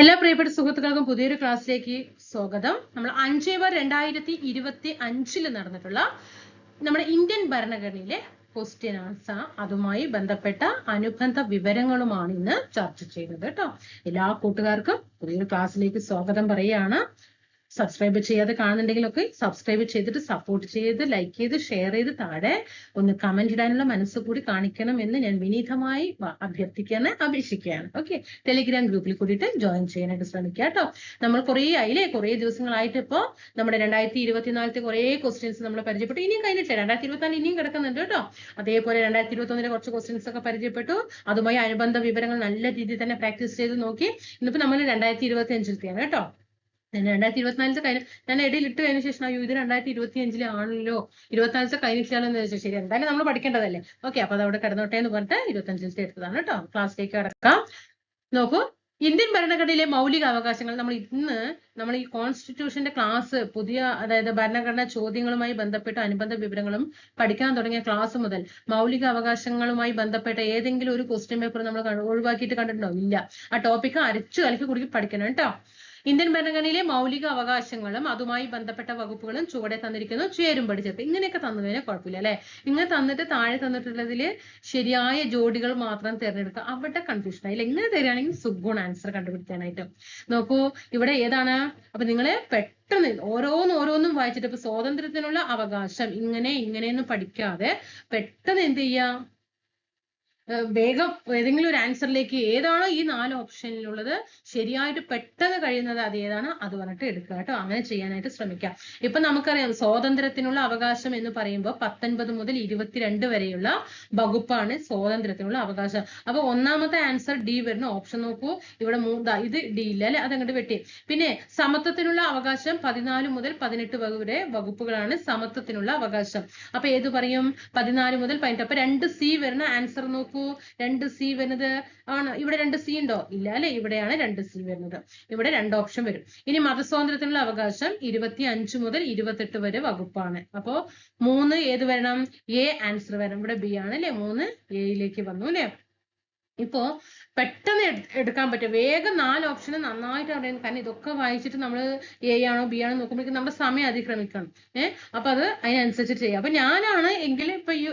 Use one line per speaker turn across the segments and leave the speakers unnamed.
എല്ലാ പ്രിയപ്പെട്ട സുഹൃത്തുക്കൾക്കും പുതിയൊരു ക്ലാസ്സിലേക്ക് സ്വാഗതം. നമ്മൾ അഞ്ച് ബാർ രണ്ടായിരത്തി ഇരുപത്തി അഞ്ചിൽ നടന്നിട്ടുള്ള നമ്മുടെ ഇന്ത്യൻ ഭരണഘടനയിലെ ക്വസ്റ്റ്യൻ ആൻസർ അതുമായി ബന്ധപ്പെട്ട അനുബന്ധ വിവരങ്ങളുമാണ് ഇന്ന് ചർച്ച ചെയ്യുന്നത് കേട്ടോ. എല്ലാ കൂട്ടുകാർക്കും പുതിയൊരു ക്ലാസ്സിലേക്ക് സ്വാഗതം പറയുകയാണ്. സബ്സ്ക്രൈബ് ചെയ്യാതെ കാണുന്നുണ്ടെങ്കിലൊക്കെ സബ്സ്ക്രൈബ് ചെയ്തിട്ട് സപ്പോർട്ട് ചെയ്ത് ലൈക്ക് ചെയ്ത് ഷെയർ ചെയ്ത് താഴെ ഒന്ന് കമന്റ് ഇടാനുള്ള മനസ്സ് കൂടി കാണിക്കണം എന്ന് ഞാൻ വിനീതമായി അഭ്യർത്ഥിക്കാൻ അപേക്ഷിക്കുകയാണ്. ഓക്കെ ടെലിഗ്രാം ഗ്രൂപ്പിൽ കൂടിയിട്ട് ജോയിൻ ചെയ്യാനായിട്ട് ശ്രമിക്കുക കേട്ടോ. നമ്മൾ കുറേ ആയില്ലേ? കുറേ ദിവസങ്ങളായിട്ട് ഇപ്പോ നമ്മുടെ രണ്ടായിരത്തി ഇരുപത്തിനാലത്തെ കുറേ ക്വസ്റ്റ്യൻസ് നമ്മൾ പരിചയപ്പെട്ടു. ഇനിയും കഴിഞ്ഞിട്ടില്ല. രണ്ടായിരത്തി ഇരുപത്തിനാല് ഇനിയും കിടക്കുന്നുണ്ട് കേട്ടോ. അതേപോലെ രണ്ടായിരത്തി ഇരുപത്തി ഒന്നിലെ കുറച്ച് ക്വസ്റ്റ്യൻസ് ഒക്കെ പരിചയപ്പെട്ടു. അതുമായി അനുബന്ധ വിവരങ്ങൾ നല്ല രീതിയിൽ തന്നെ പ്രാക്ടീസ് ചെയ്ത് നോക്കി. ഇന്നിപ്പോ നമ്മൾ രണ്ടായിരത്തി ഇരുപത്തി അഞ്ചിലത്തെയാണ് കേട്ടോ. രണ്ടായിരത്തി ഇരുപത്തിനാലിലത്തെ കഴിഞ്ഞ ഞാൻ ഇടയിൽ ഇട്ട് കഴിഞ്ഞ ശേഷം അയ്യോ ഇത് രണ്ടായിരത്തി ഇരുപത്തി അഞ്ചിലാണല്ലോ ഇരുപത്തിനാലത്തെ കഴിഞ്ഞിട്ടാണോ എന്ന് ചോദിച്ചാൽ ശരി എന്തായാലും നമ്മൾ പഠിക്കേണ്ടതല്ലേ? ഓക്കെ അപ്പൊ അതവിടെ കിടന്നോട്ടെ എന്ന് പറഞ്ഞിട്ട് ഇരുപത്തഞ്ചിലത്തെ എടുത്തതാണ് കേട്ടോ. ക്ലാസ്സിലേക്ക് കിടക്കാം. നോക്കൂ ഇന്ത്യൻ ഭരണഘടനയിലെ മൗലിക അവകാശങ്ങൾ നമ്മൾ ഇന്ന് നമ്മൾ ഈ കോൺസ്റ്റിറ്റ്യൂഷന്റെ ക്ലാസ് പുതിയ അതായത് ഭരണഘടനാ ചോദ്യങ്ങളുമായി ബന്ധപ്പെട്ട അനുബന്ധ വിവരങ്ങളും പഠിക്കാൻ തുടങ്ങിയ ക്ലാസ് മുതൽ മൗലിക അവകാശങ്ങളുമായി ബന്ധപ്പെട്ട ഏതെങ്കിലും ഒരു ക്വസ്റ്റ്യൻ പേപ്പർ നമ്മൾ ഒഴിവാക്കിയിട്ട് കണ്ടിട്ടുണ്ടോ? ഇല്ല. ആ ടോപ്പിക്ക് അരച്ചു കലക്കി കുടുക്കി പഠിക്കണം കേട്ടോ. ഇന്ത്യൻ ഭരണഘടനയിലെ മൗലിക അവകാശങ്ങളും അതുമായി ബന്ധപ്പെട്ട വകുപ്പുകളും ചുവടെ തന്നിരിക്കുന്നു. ചേരും പഠിച്ചത് ഇങ്ങനെയൊക്കെ തന്നു കഴിഞ്ഞാൽ കുഴപ്പമില്ല അല്ലെ? ഇങ്ങനെ തന്നിട്ട് താഴെ തന്നിട്ടുള്ളതിൽ ശരിയായ ജോഡികൾ മാത്രം തിരഞ്ഞെടുക്കുക അവിടെ കൺഫ്യൂഷൻ ആയില്ല ഇങ്ങനെ തരികയാണെങ്കിൽ സുഗുൺ ആൻസർ കണ്ടുപിടിക്കാനായിട്ട്. നോക്കൂ ഇവിടെ ഏതാണ്? അപ്പൊ നിങ്ങളെ പെട്ടെന്ന് ഓരോന്ന് ഓരോന്നും വായിച്ചിട്ട് ഇപ്പൊ സ്വാതന്ത്ര്യത്തിനുള്ള അവകാശം ഇങ്ങനെ ഇങ്ങനെയൊന്നും പഠിക്കാതെ പെട്ടെന്ന് എന്ത് ചെയ്യാം ഏഹ് വേഗം ഏതെങ്കിലും ഒരു ആൻസറിലേക്ക് ഏതാണോ ഈ നാല് ഓപ്ഷനിലുള്ളത് ശരിയായിട്ട് പെട്ടെന്ന് കഴിയുന്നത് അത് ഏതാണ്? അത് പറഞ്ഞിട്ട് എടുക്കുക കേട്ടോ. അങ്ങനെ ചെയ്യാനായിട്ട് ശ്രമിക്കാം. ഇപ്പൊ നമുക്കറിയാം സ്വാതന്ത്ര്യത്തിനുള്ള അവകാശം എന്ന് പറയുമ്പോൾ പത്തൊൻപത് മുതൽ ഇരുപത്തിരണ്ട് വരെയുള്ള വകുപ്പാണ് സ്വാതന്ത്ര്യത്തിനുള്ള അവകാശം. അപ്പൊ ഒന്നാമത്തെ ആൻസർ ഡി വരുന്ന ഓപ്ഷൻ നോക്കൂ. ഇവിടെ മൂന്ന് ഇത് ഡി ഇല്ല അല്ലെ? അതങ്ങോട്ട് വെട്ടി. പിന്നെ സമത്വത്തിനുള്ള അവകാശം പതിനാല് മുതൽ പതിനെട്ട് വരെ വകുപ്പുകളാണ് സമത്വത്തിനുള്ള അവകാശം. അപ്പൊ ഏത് പറയും? പതിനാല് മുതൽ പതിനെട്ട്. അപ്പൊ രണ്ട് സി വരുന്ന ആൻസർ നോക്കൂ. രണ്ട് സി വരുന്നത് ആണ്. ഇവിടെ രണ്ട് സി ഉണ്ടോ? ഇല്ല അല്ലെ? ഇവിടെയാണ് രണ്ട് സി വരുന്നത്. ഇവിടെ രണ്ട് ഓപ്ഷൻ വരും. ഇനി മതസ്വാതന്ത്ര്യത്തിനുള്ള അവകാശം ഇരുപത്തി അഞ്ച് മുതൽ ഇരുപത്തെട്ട് വരെ വകുപ്പാണ്. അപ്പോ മൂന്ന് ഏത് വരണം? എ ആൻസർ വരണം. ഇവിടെ ബി ആണ് അല്ലെ? മൂന്ന് എയിലേക്ക് വന്നു അല്ലെ? ഇപ്പോ പെട്ടെന്ന് എടുക്കാൻ പറ്റും. വേഗം നാല് ഓപ്ഷന് നന്നായിട്ട് അറിയാം കാരണം ഇതൊക്കെ വായിച്ചിട്ട് നമ്മൾ എ ആണോ ബി ആണോ നോക്കുമ്പോഴേക്കും നമ്മുടെ സമയം അതിക്രമിക്കണം. ഏഹ് അപ്പൊ അത് അതിനനുസരിച്ച് ചെയ്യാം. അപ്പൊ ഞാനാണ് എങ്കിൽ ഇപ്പൊ ഈ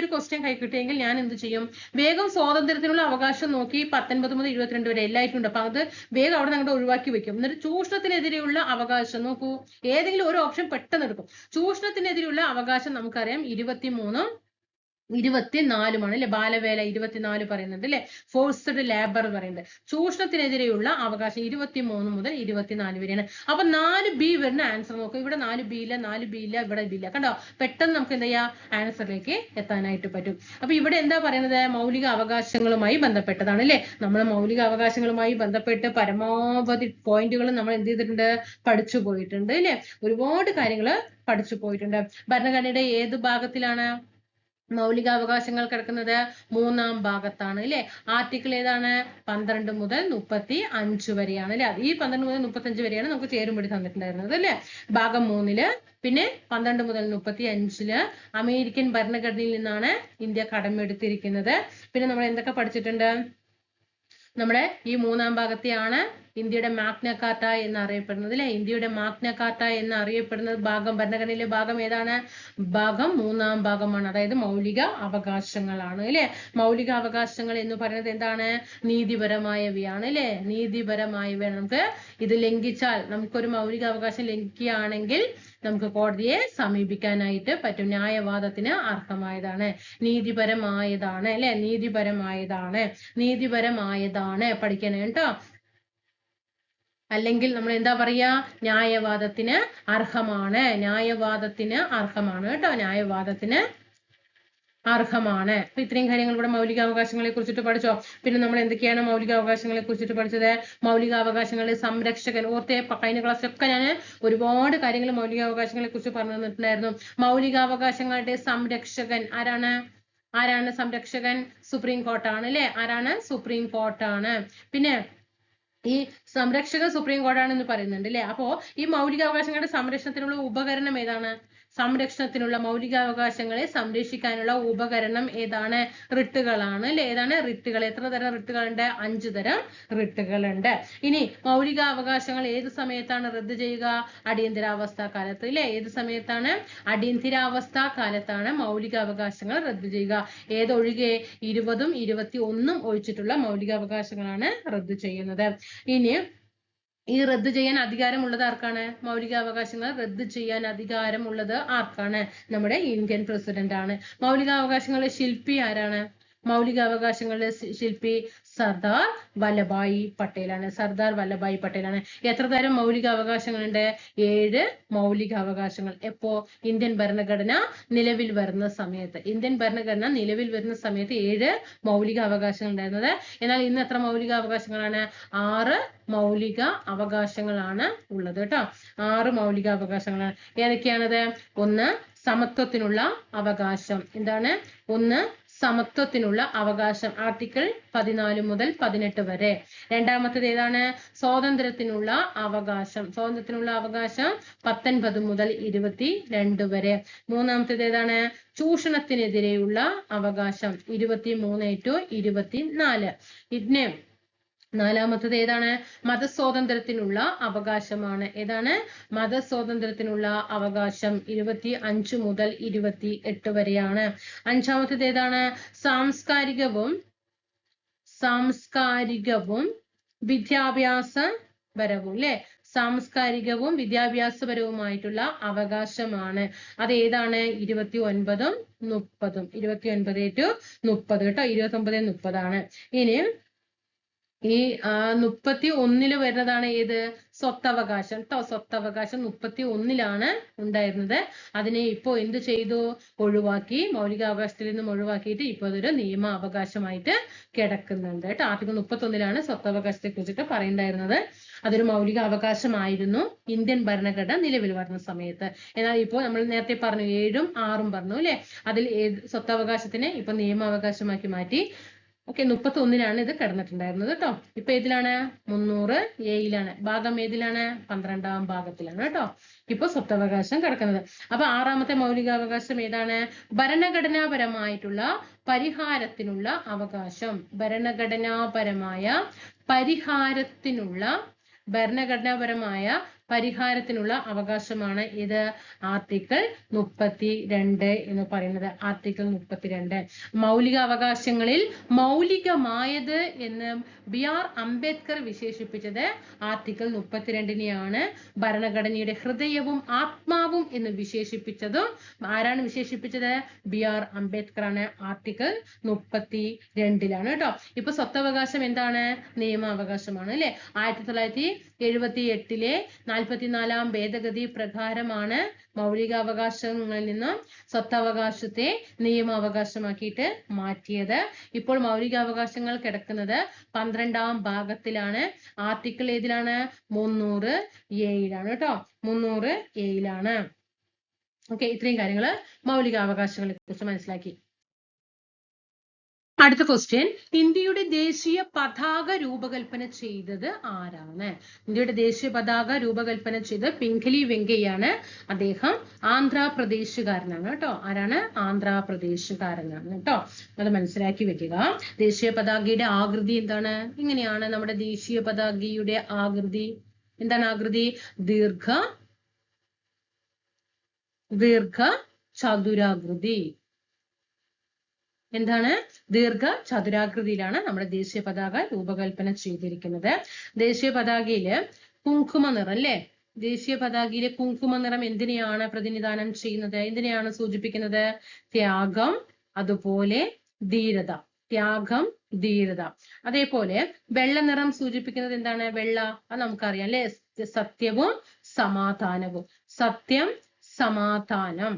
ഒരു ക്വസ്റ്റ്യൻ കൈ കിട്ടിയെങ്കിൽ ഞാൻ എന്ത് ചെയ്യും? വേഗം സ്വാതന്ത്ര്യത്തിനുള്ള അവകാശം നോക്കി പത്തൊൻപത് മുതൽ ഇരുപത്തിരണ്ട് വരെ എല്ലായിട്ടും ഉണ്ട്. അപ്പൊ അത് വേഗം അവിടെ നിങ്ങളുടെ ഒഴിവാക്കി വെക്കും. എന്നിട്ട് ചൂഷണത്തിനെതിരെയുള്ള അവകാശം നോക്കൂ. ഏതെങ്കിലും ഒരു ഓപ്ഷൻ പെട്ടെന്ന് എടുക്കും. ചൂഷണത്തിനെതിരെയുള്ള അവകാശം നമുക്കറിയാം. ഇരുപത്തിമൂന്നും ഇരുപത്തിനാലുമാണ് അല്ലെ? ബാലവേല ഇരുപത്തിനാല് പറയുന്നുണ്ട് അല്ലെ? ഫോഴ്സ്ഡ് ലേബർ പറയുന്നുണ്ട് ചൂഷണത്തിനെതിരെയുള്ള അവകാശം ഇരുപത്തിമൂന്ന് മുതൽ ഇരുപത്തിനാല് വരെയാണ്. അപ്പൊ നാല് ബി വരുന്ന ആൻസർ നോക്കും. ഇവിടെ നാല് ബി ഇല്ല നാല് ബി ഇല്ല ഇവിടെ ബി ഇല്ല. കണ്ടോ? പെട്ടെന്ന് നമുക്ക് എന്താ ചെയ്യാ? ആൻസറിലേക്ക് എത്താനായിട്ട് പറ്റും. അപ്പൊ ഇവിടെ എന്താ പറയുന്നത്? മൗലിക അവകാശങ്ങളുമായി ബന്ധപ്പെട്ടതാണ് അല്ലെ? നമ്മൾ മൗലിക അവകാശങ്ങളുമായി ബന്ധപ്പെട്ട് പരമാവധി പോയിന്റുകൾ നമ്മൾ എന്ത് ചെയ്തിട്ടുണ്ട്? പഠിച്ചു പോയിട്ടുണ്ട് അല്ലെ? ഒരുപാട് കാര്യങ്ങൾ പഠിച്ചു പോയിട്ടുണ്ട്. ഭരണഘടനയുടെ ഏത് ഭാഗത്തിലാണ്? മൗലികാവകാശങ്ങൾ കിടക്കുന്നത് മൂന്നാം ഭാഗത്താണ് അല്ലെ ആർട്ടിക്കിൾ ഏതാണ്? പന്ത്രണ്ട് മുതൽ മുപ്പത്തി അഞ്ച് വരെയാണ് അല്ലെ ഈ പന്ത്രണ്ട് മുതൽ മുപ്പത്തി അഞ്ച് വരെയാണ് നമുക്ക് ചേരുംപടി തന്നിട്ടുണ്ടായിരുന്നത് അല്ലെ ഭാഗം മൂന്നിൽ പിന്നെ പന്ത്രണ്ട് മുതൽ മുപ്പത്തി അഞ്ചിൽ അമേരിക്കൻ ഭരണഘടനയിൽ നിന്നാണ് ഇന്ത്യ കടമെടുത്തിരിക്കുന്നത്. പിന്നെ നമ്മൾ എന്തൊക്കെ പഠിച്ചിട്ടുണ്ട്? നമ്മുടെ ഈ മൂന്നാം ഭാഗത്തെയാണ് ഇന്ത്യയുടെ മാഗ്ന കാർട്ട എന്ന് അറിയപ്പെടുന്നത് അല്ലെ? ഇന്ത്യയുടെ മാഗ്ന കാർട്ട എന്ന് അറിയപ്പെടുന്നത് ഭാഗം ഭരണഘടനയിലെ ഭാഗം ഏതാണ്? ഭാഗം മൂന്നാം ഭാഗമാണ് അതായത് മൗലിക അവകാശങ്ങളാണ് അല്ലെ? മൗലിക അവകാശങ്ങൾ എന്ന് പറയുന്നത് എന്താണ്? നീതിപരമായവയാണ് അല്ലെ? നീതിപരമായവയാണ്. നമുക്ക് ഇത് ലംഘിച്ചാൽ നമുക്കൊരു മൗലിക അവകാശം ലംഘിക്കുകയാണെങ്കിൽ നമുക്ക് കോടതിയെ സമീപിക്കാനായിട്ട് പറ്റും. ന്യായവാദത്തിന് അർഹമായതാണ്. നീതിപരമായതാണ് അല്ലെ? നീതിപരമായതാണ്. നീതിപരമായതാണ് പഠിക്കണേ കേട്ടോ. അല്ലെങ്കിൽ നമ്മൾ എന്താ പറയാ? ന്യായവാദത്തിന് അർഹമാണ്. ന്യായവാദത്തിന് അർഹമാണ് കേട്ടോ. ന്യായവാദത്തിന് അർഹമാണ്. അപ്പൊ ഇത്രയും കാര്യങ്ങൾ ഇവിടെ മൗലികാവകാശങ്ങളെ കുറിച്ചിട്ട് പഠിച്ചോ? പിന്നെ നമ്മൾ എന്തൊക്കെയാണ് മൗലികാവകാശങ്ങളെ കുറിച്ചിട്ട് പഠിച്ചത്? മൗലികാവകാശങ്ങളെ സംരക്ഷകൻ ഓർത്തെ കഴിഞ്ഞ ക്ലാസ്സിലൊക്കെ ഞാൻ ഒരുപാട് കാര്യങ്ങൾ മൗലികാവകാശങ്ങളെ കുറിച്ച് പറഞ്ഞു തന്നിട്ടുണ്ടായിരുന്നു. മൗലികാവകാശങ്ങളുടെ സംരക്ഷകൻ ആരാണ്? ആരാണ് സംരക്ഷകൻ? സുപ്രീം കോർട്ടാണ് അല്ലെ? ആരാണ്? സുപ്രീം കോർട്ടാണ്. പിന്നെ ഈ സംരക്ഷക സുപ്രീം കോടതിയാണെന്ന് പറയുന്നുണ്ട് അല്ലെ? അപ്പോ ഈ മൗലികാവകാശങ്ങളുടെ സംരക്ഷണത്തിനുള്ള ഉപകരണം ഏതാണ്? സംരക്ഷണത്തിനുള്ള മൗലികാവകാശങ്ങളെ സംരക്ഷിക്കാനുള്ള ഉപകരണം ഏതാണ്? റിട്ടുകളാണ് അല്ലെ? ഏതാണ്? റിട്ടുകൾ. എത്ര തരം റിട്ടുകളുണ്ട്? അഞ്ചു തരം റിട്ടുകളുണ്ട്. ഇനി മൗലികാവകാശങ്ങൾ ഏത് സമയത്താണ് റദ്ദ് ചെയ്യുക? അടിയന്തരാവസ്ഥ കാലത്ത് അല്ലെ ഏത് സമയത്താണ്? അടിയന്തരാവസ്ഥ കാലത്താണ് മൗലികാവകാശങ്ങൾ റദ്ദ് ചെയ്യുക. ഏതൊഴികെ? ഇരുപതും ഇരുപത്തി ഒന്നും ഒഴിച്ചിട്ടുള്ള മൗലികാവകാശങ്ങളാണ് റദ്ദ് ചെയ്യുന്നത്. ഇനി ഈ റദ്ദ് ചെയ്യാൻ അധികാരമുള്ളത് ആർക്കാണ്? മൗലികാവകാശങ്ങൾ റദ്ദ് ചെയ്യാൻ അധികാരമുള്ളത് ആർക്കാണ്? നമ്മുടെ ഇന്ത്യൻ പ്രസിഡന്റ് ആണ് മൗലികാവകാശങ്ങളുടെ ശില്പി ആരാണ്? മൗലികാവകാശങ്ങളുടെ ശില്പി സർദാർ വല്ലഭായി പട്ടേലാണ്. സർദാർ വല്ലഭായി പട്ടേലാണ്. എത്ര തരം മൗലികാവകാശങ്ങളുണ്ട്? ഏഴ് മൗലിക അവകാശങ്ങൾ എപ്പോ? ഇന്ത്യൻ ഭരണഘടന നിലവിൽ വരുന്ന സമയത്ത്. ഇന്ത്യൻ ഭരണഘടന നിലവിൽ വരുന്ന സമയത്ത് ഏഴ് മൗലിക അവകാശങ്ങൾ ഉണ്ടായിരുന്നത് എന്നാൽ ഇന്ന് എത്ര മൗലിക അവകാശങ്ങളാണ് ആറ് മൗലിക അവകാശങ്ങളാണ് ഉള്ളത് കേട്ടോ. ആറ് മൗലിക അവകാശങ്ങളാണ് ഏതൊക്കെയാണത്? ഒന്ന് സമത്വത്തിനുള്ള അവകാശം. എന്താണ്? ഒന്ന് സമത്വത്തിനുള്ള അവകാശം. ആർട്ടിക്കിൾ പതിനാല് മുതൽ പതിനെട്ട് വരെ. രണ്ടാമത്തത് ഏതാണ്? സ്വാതന്ത്ര്യത്തിനുള്ള അവകാശം. സ്വാതന്ത്ര്യത്തിനുള്ള അവകാശം പത്തൊൻപത് മുതൽ ഇരുപത്തി രണ്ട് വരെ. മൂന്നാമത്തത് ഏതാണ്? ചൂഷണത്തിനെതിരെയുള്ള അവകാശം. ഇരുപത്തി മൂന്ന് ടു ഇരുപത്തി നാല് ഇതിന് നാലാമത്തത് ഏതാണ്? മതസ്വാതന്ത്ര്യത്തിനുള്ള അവകാശമാണ്. ഏതാണ്? മതസ്വാതന്ത്ര്യത്തിനുള്ള അവകാശം ഇരുപത്തി അഞ്ച് മുതൽ ഇരുപത്തി എട്ട് വരെയാണ്. അഞ്ചാമത്തത് ഏതാണ്? സാംസ്കാരികവും സാംസ്കാരികവും വിദ്യാഭ്യാസപരവും അല്ലെ സാംസ്കാരികവും വിദ്യാഭ്യാസപരവുമായിട്ടുള്ള അവകാശമാണ്. അത് ഏതാണ്? ഇരുപത്തി ഒൻപതും മുപ്പതും. ഇരുപത്തി ഒൻപത് ടു മുപ്പത്. കേട്ടോ ഇരുപത്തി ഒമ്പത് മുപ്പതാണ്. ഇനി ഈ മുപ്പത്തി ഒന്നിൽ വരുന്നതാണ് ഏത്? സ്വത്തവകാശം. ട്ടോ സ്വത്തവകാശം മുപ്പത്തി ഒന്നിലാണ് ഉണ്ടായിരുന്നത്. അതിനെ ഇപ്പോ എന്ത് ചെയ്തു? ഒഴിവാക്കി. മൗലികാവകാശത്തിൽ നിന്നും ഒഴിവാക്കിയിട്ട് ഇപ്പൊ അതൊരു നിയമ അവകാശമായിട്ട് കിടക്കുന്നുണ്ട്. കേട്ടോ ആർട്ടിക്കിൾ മുപ്പത്തി ഒന്നിലാണ് സ്വത്തവകാശത്തെ കുറിച്ചിട്ട് പറയുണ്ടായിരുന്നത് അതൊരു മൗലിക അവകാശമായിരുന്നു ഇന്ത്യൻ ഭരണഘടന നിലവിൽ വരുന്ന സമയത്ത്. എന്നാൽ ഇപ്പോൾ നമ്മൾ നേരത്തെ പറഞ്ഞു ഏഴും ആറും പറഞ്ഞു അല്ലെ? അതിൽ സ്വത്തവകാശത്തിനെ ഇപ്പൊ നിയമാവകാശമാക്കി മാറ്റി. ഓക്കെ മുപ്പത്തി ഒന്നിനാണ് ഇത് കിടന്നിട്ടുണ്ടായിരുന്നത് കേട്ടോ. ഇപ്പൊ ഏതിലാണ്? മുന്നൂറ് എയിലാണ്. ഭാഗം ഏതിലാണ്? പന്ത്രണ്ടാം ഭാഗത്തിലാണ് കേട്ടോ. ഇപ്പൊ സ്വത്തവകാശം കിടക്കുന്നത്. അപ്പൊ ആറാമത്തെ മൗലികാവകാശം ഏതാണ്? ഭരണഘടനാപരമായിട്ടുള്ള പരിഹാരത്തിനുള്ള അവകാശം. ഭരണഘടനാപരമായ പരിഹാരത്തിനുള്ള ഭരണഘടനാപരമായ പരിഹാരത്തിനുള്ള അവകാശമാണ് ഇത്. ആർട്ടിക്കിൾ മുപ്പത്തി രണ്ട് എന്ന് പറയുന്നത്. ആർട്ടിക്കിൾ മുപ്പത്തിരണ്ട്. മൗലിക അവകാശങ്ങളിൽ മൗലികമായത് എന്ന് ബി ആർ അംബേദ്കർ വിശേഷിപ്പിച്ചത് ആർട്ടിക്കിൾ മുപ്പത്തിരണ്ടിനെയാണ്. ഭരണഘടനയുടെ ഹൃദയവും ആത്മാവും എന്ന് വിശേഷിപ്പിച്ചതും ആരാണ് വിശേഷിപ്പിച്ചത്? ബി ആർ അംബേദ്കർ ആണ് ആർട്ടിക്കിൾ മുപ്പത്തി രണ്ടിലാണ് കേട്ടോ. ഇപ്പൊ സ്വത്തവകാശം എന്താണ്? നിയമാവകാശമാണ് അല്ലെ? ആയിരത്തി തൊള്ളായിരത്തി എഴുപത്തി എട്ടിലെ നാൽപ്പത്തിനാലാം ഭേദഗതി പ്രകാരമാണ് മൗലികാവകാശങ്ങളിൽ നിന്നും സ്വത്തവകാശത്തെ നിയമാവകാശമാക്കിയിട്ട് മാറ്റിയത്. ഇപ്പോൾ മൗലികാവകാശങ്ങൾ കിടക്കുന്നത് പന്ത്രണ്ടാം ഭാഗത്തിലാണ്. ആർട്ടിക്കിൾ ഏതിലാണ്? മുന്നൂറ് എയിലാണ് കേട്ടോ. മുന്നൂറ് എയിലാണ് ഓക്കെ ഇത്രയും കാര്യങ്ങൾ മൗലികാവകാശങ്ങളെ കുറിച്ച് മനസ്സിലാക്കി. അടുത്ത ക്വസ്റ്റ്യൻ ഇന്ത്യയുടെ ദേശീയ പതാക രൂപകൽപ്പന ചെയ്തത് ആരാണ്? ഇന്ത്യയുടെ ദേശീയ പതാക രൂപകൽപ്പന ചെയ്തത് പിംഗലി വെങ്കയ്യാണ് അദ്ദേഹം. ആന്ധ്രാപ്രദേശുകാരനാണ് കേട്ടോ. ആരാണ്? ആന്ധ്രാപ്രദേശുകാരനാണ് കേട്ടോ. അത് മനസ്സിലാക്കി വെക്കുക. ദേശീയ പതാകയുടെ ആകൃതി എന്താണ്? ഇങ്ങനെയാണ് നമ്മുടെ ദേശീയ പതാകയുടെ ആകൃതി. എന്താണ് ആകൃതി? ദീർഘ ദീർഘ ചതുരാകൃതി. എന്താണ്? ദീർഘ ചതുരാകൃതിയിലാണ് നമ്മുടെ ദേശീയ പതാക രൂപകൽപ്പന ചെയ്തിരിക്കുന്നത്. ദേശീയ പതാകയിൽ കുങ്കുമ നിറം അല്ലേ? ദേശീയ പതാകയിലെ കുങ്കുമ നിറം എന്തിനെയാണ് പ്രതിനിധാനം ചെയ്യുന്നത്? എന്തിനെയാണ് സൂചിപ്പിക്കുന്നത്? ത്യാഗം അതുപോലെ ധീരത. ത്യാഗം ധീരത. അതേപോലെ വെള്ള നിറം സൂചിപ്പിക്കുന്നത് എന്താണ്? വെള്ള. അത് നമുക്കറിയാം അല്ലെ? സത്യവും സമാധാനവും. സത്യം സമാധാനം.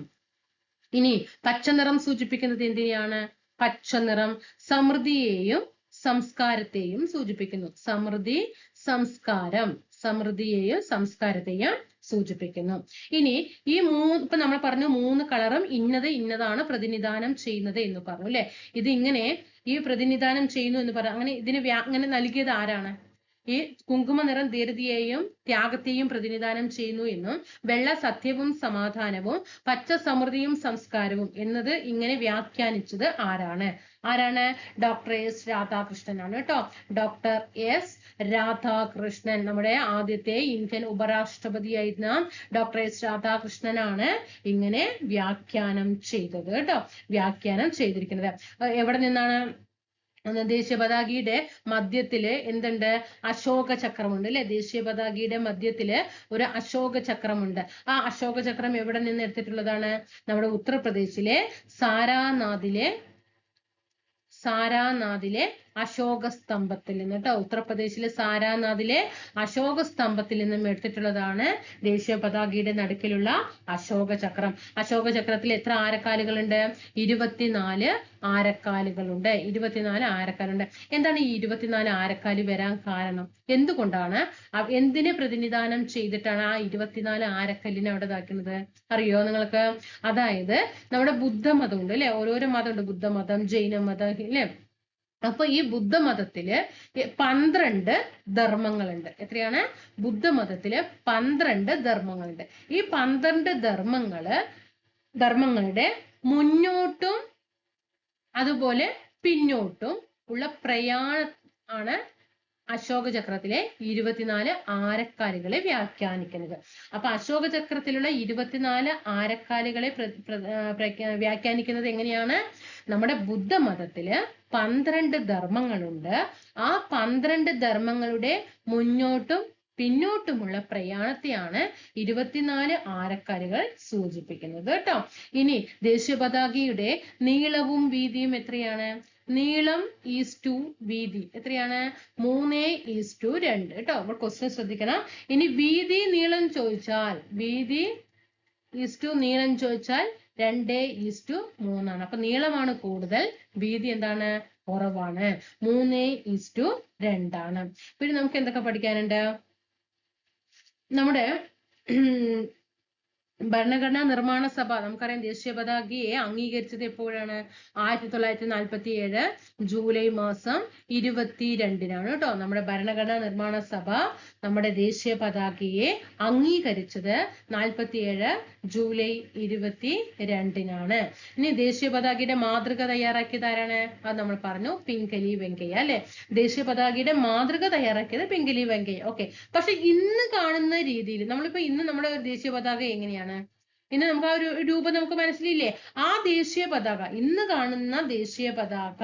ഇനി പച്ച നിറം സൂചിപ്പിക്കുന്നത് എന്തിനെയാണ്? പച്ച നിറം സമൃദ്ധിയെയും സംസ്കാരത്തെയും സൂചിപ്പിക്കുന്നു. സമൃദ്ധി സംസ്കാരം. സമൃദ്ധിയെയും സംസ്കാരത്തെയും സൂചിപ്പിക്കുന്നു. ഇനി ഈ മൂ ഇപ്പൊ നമ്മൾ പറഞ്ഞു മൂന്ന് കളറും ഇന്നത് ഇന്നതാണ് പ്രതിനിധാനം ചെയ്യുന്നത് എന്ന് പറഞ്ഞു അല്ലെ? ഇത് ഇങ്ങനെ ഈ പ്രതിനിധാനം ചെയ്യുന്നു എന്ന് പറഞ്ഞു അങ്ങനെ ഇതിന് അങ്ങനെ നൽകിയത് ആരാണ്? ഈ കുങ്കുമ നിറം ധീരതയെയും ത്യാഗത്തെയും പ്രതിനിധാനം ചെയ്യുന്നു എന്നും വെള്ള സത്യവും സമാധാനവും പച്ച സമൃദ്ധിയും സംസ്കാരവും എന്നത് ഇങ്ങനെ വ്യാഖ്യാനിച്ചത് ആരാണ്? ആരാണ്? ഡോക്ടർ എസ് രാധാകൃഷ്ണനാണ് കേട്ടോ ഡോക്ടർ എസ് രാധാകൃഷ്ണൻ. നമ്മുടെ ആദ്യത്തെ ഇന്ത്യൻ ഉപരാഷ്ട്രപതിയായിരുന്ന ഡോക്ടർ എസ് രാധാകൃഷ്ണനാണ് ഇങ്ങനെ വ്യാഖ്യാനം ചെയ്തത് കേട്ടോ വ്യാഖ്യാനം ചെയ്തിരിക്കുന്നത്. എവിടെ നിന്നാണ് ദേശീയ പതാകയുടെ മധ്യത്തിൽ എന്തുണ്ട്? അശോക ചക്രമുണ്ട് അല്ലെ? ദേശീയ പതാകയുടെ മധ്യത്തിൽ ഒരു അശോക ചക്രമുണ്ട്. ആ അശോക ചക്രം എവിടെ നിന്ന് എടുത്തിട്ടുള്ളതാണ്? നമ്മുടെ ഉത്തർപ്രദേശിലെ സാരാനാഥിലെ സാരാനാഥിലെ അശോക സ്തംഭത്തിൽ നിന്ന് കേട്ടോ ഉത്തർപ്രദേശിലെ സാരാനാഥിലെ അശോക സ്തംഭത്തിൽ നിന്നും എടുത്തിട്ടുള്ളതാണ് ദേശീയ പതാകയുടെ നടുക്കിലുള്ള അശോക ചക്രം അശോക ചക്രത്തിൽ എത്ര ആരക്കാലുകളുണ്ട്? ഇരുപത്തിനാല് ആരക്കാലുകളുണ്ട്. ഇരുപത്തിനാല് ആരക്കാലുണ്ട്. എന്താണ് ഈ ഇരുപത്തിനാല് ആരക്കാൽ വരാൻ കാരണം? എന്തുകൊണ്ടാണ്? എന്തിനെ പ്രതിനിധാനം ചെയ്തിട്ടാണ് ആ ഇരുപത്തിനാല് ആരക്കല്ലിനെ അവിടെ ഇതാക്കുന്നത്? അറിയോ നിങ്ങൾക്ക് അതായത് നമ്മുടെ ബുദ്ധമതം ഉണ്ട് അല്ലെ? ഓരോരോ മതമുണ്ട്. ബുദ്ധമതം ജൈനമതം അല്ലെ? അപ്പൊ ഈ ബുദ്ധമതത്തിൽ പന്ത്രണ്ട് ധർമ്മങ്ങളുണ്ട്. എത്രയാണ്? ബുദ്ധമതത്തിൽ പന്ത്രണ്ട് ധർമ്മങ്ങളുണ്ട്. ഈ പന്ത്രണ്ട് ധർമ്മങ്ങൾ ധർമ്മങ്ങളുടെ മുന്നോട്ടും അതുപോലെ പിന്നോട്ടും ഉള്ള പ്രയാണ ആണ് അശോക ചക്രത്തിലെ ഇരുപത്തിനാല് ആരക്കാലുകളെ വ്യാഖ്യാനിക്കുന്നത്. അപ്പൊ അശോക ചക്രത്തിലുള്ള ഇരുപത്തിനാല് ആരക്കാലുകളെ വ്യാഖ്യാനിക്കുന്നത് എങ്ങനെയാണ്? നമ്മുടെ ബുദ്ധമതത്തിൽ പന്ത്രണ്ട് ധർമ്മങ്ങളുണ്ട്. ആ പന്ത്രണ്ട് ധർമ്മങ്ങളുടെ മുന്നോട്ടും പിന്നോട്ടുമുള്ള പ്രയാണത്തെയാണ് ഇരുപത്തിനാല് ആരക്കാലുകൾ സൂചിപ്പിക്കുന്നത് കേട്ടോ. ഇനി ദേശീയ പതാകയുടെ നീളവും വീതിയും എത്രയാണ്? നീളം ഈസ് ടു വീതി. എത്രയാണ്? മൂന്ന് ഈസ് ടു രണ്ട്. കേട്ടോ? അപ്പോൾ ക്വസ്റ്റ്യൻ ശ്രദ്ധിക്കണം. ഇനി വീതി നീളം ചോദിച്ചാൽ വീതി ഈസ് ടു നീളം ചോദിച്ചാൽ രണ്ട് ഈസ് ടു മൂന്നാണ്. അപ്പൊ നീളമാണ് കൂടുതൽ വീതി എന്താണ്? കുറവാണ്. മൂന്ന് ഈസ് ടു രണ്ടാണ്. പിന്നെ നമുക്ക് എന്തൊക്കെ പഠിക്കാനുണ്ട്? നമ്മുടെ ഭരണഘടനാ നിർമ്മാണ സഭ നമുക്കറിയാം ദേശീയ പതാകയെ അംഗീകരിച്ചത് എപ്പോഴാണ്? ആയിരത്തി തൊള്ളായിരത്തി നാൽപ്പത്തി ഏഴ് ജൂലൈ മാസം ഇരുപത്തിരണ്ടിനാണ് കേട്ടോ. നമ്മുടെ ഭരണഘടനാ നിർമ്മാണ സഭ നമ്മുടെ ദേശീയ പതാകയെ അംഗീകരിച്ചത് നാൽപ്പത്തി ഏഴ് ജൂലൈ ഇരുപത്തി രണ്ടിനാണ് ഇനി ദേശീയ പതാകയുടെ മാതൃക തയ്യാറാക്കിയത് ആരാണ്? അത് നമ്മൾ പറഞ്ഞു പിങ്കലി വെങ്കയ്യ അല്ലെ? ദേശീയ പതാകയുടെ മാതൃക തയ്യാറാക്കിയത് പിങ്കലി വെങ്കയ്യ. ഓക്കെ. പക്ഷെ ഇന്ന് കാണുന്ന രീതിയിൽ നമ്മളിപ്പോ ഇന്ന് നമ്മുടെ ദേശീയ പതാക എങ്ങനെയാണ്? ഇന്ന് നമുക്ക് ആ ഒരു രൂപം നമുക്ക് മനസ്സിലില്ലേ? ആ ദേശീയ പതാക. ഇന്ന് കാണുന്ന ദേശീയ പതാക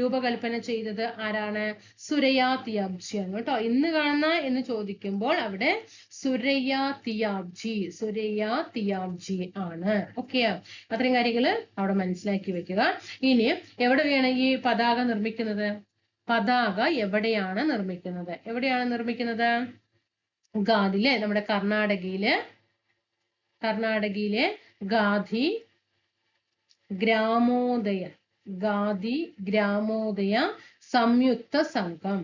രൂപകൽപ്പന ചെയ്തത് ആരാണ്? സുരയ തിയാബ്ജിയാണ് കേട്ടോ. ഇന്ന് കാണുന്ന എന്ന് ചോദിക്കുമ്പോൾ അവിടെ സുരയ തിയാബ്ജി സുരയ തിയാബ്ജി ആണ് ഓക്കെ അത്രയും കാര്യങ്ങൾ അവിടെ മനസ്സിലാക്കി വെക്കുക. ഇനി എവിടെ എവിടെയാണ് ഈ പതാക നിർമ്മിക്കുന്നത്? പതാക എവിടെയാണ് നിർമ്മിക്കുന്നത്? എവിടെയാണ് നിർമ്മിക്കുന്നത്? ഗാദിലെ നമ്മുടെ കർണാടകയിൽ കർണാടകയിലെ ഗാധി ഗ്രാമോദയ ഗാധി ഗ്രാമോദയ സംയുക്ത സംഘം.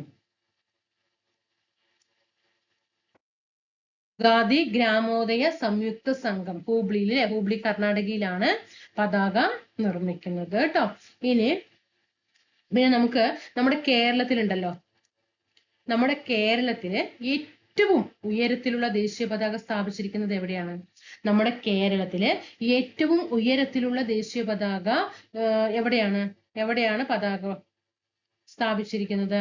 ഗാധി ഗ്രാമോദയ സംയുക്ത സംഘം ഹൂബ്ലിയിലെ ഹൂബ്ലി കർണാടകയിലാണ് പതാക നിർമ്മിക്കുന്നത് കേട്ടോ. ഇനി പിന്നെ നമുക്ക് നമ്മുടെ കേരളത്തിലുണ്ടല്ലോ. നമ്മുടെ കേരളത്തിൽ ഏറ്റവും ഉയരത്തിലുള്ള ദേശീയ പതാക സ്ഥാപിച്ചിരിക്കുന്നത് എവിടെയാണ്? നമ്മുടെ കേരളത്തിൽ ഏറ്റവും ഉയരത്തിലുള്ള ദേശീയ പതാക എവിടെയാണ്? എവിടെയാണ് പതാക സ്ഥാപിച്ചിരിക്കുന്നത്?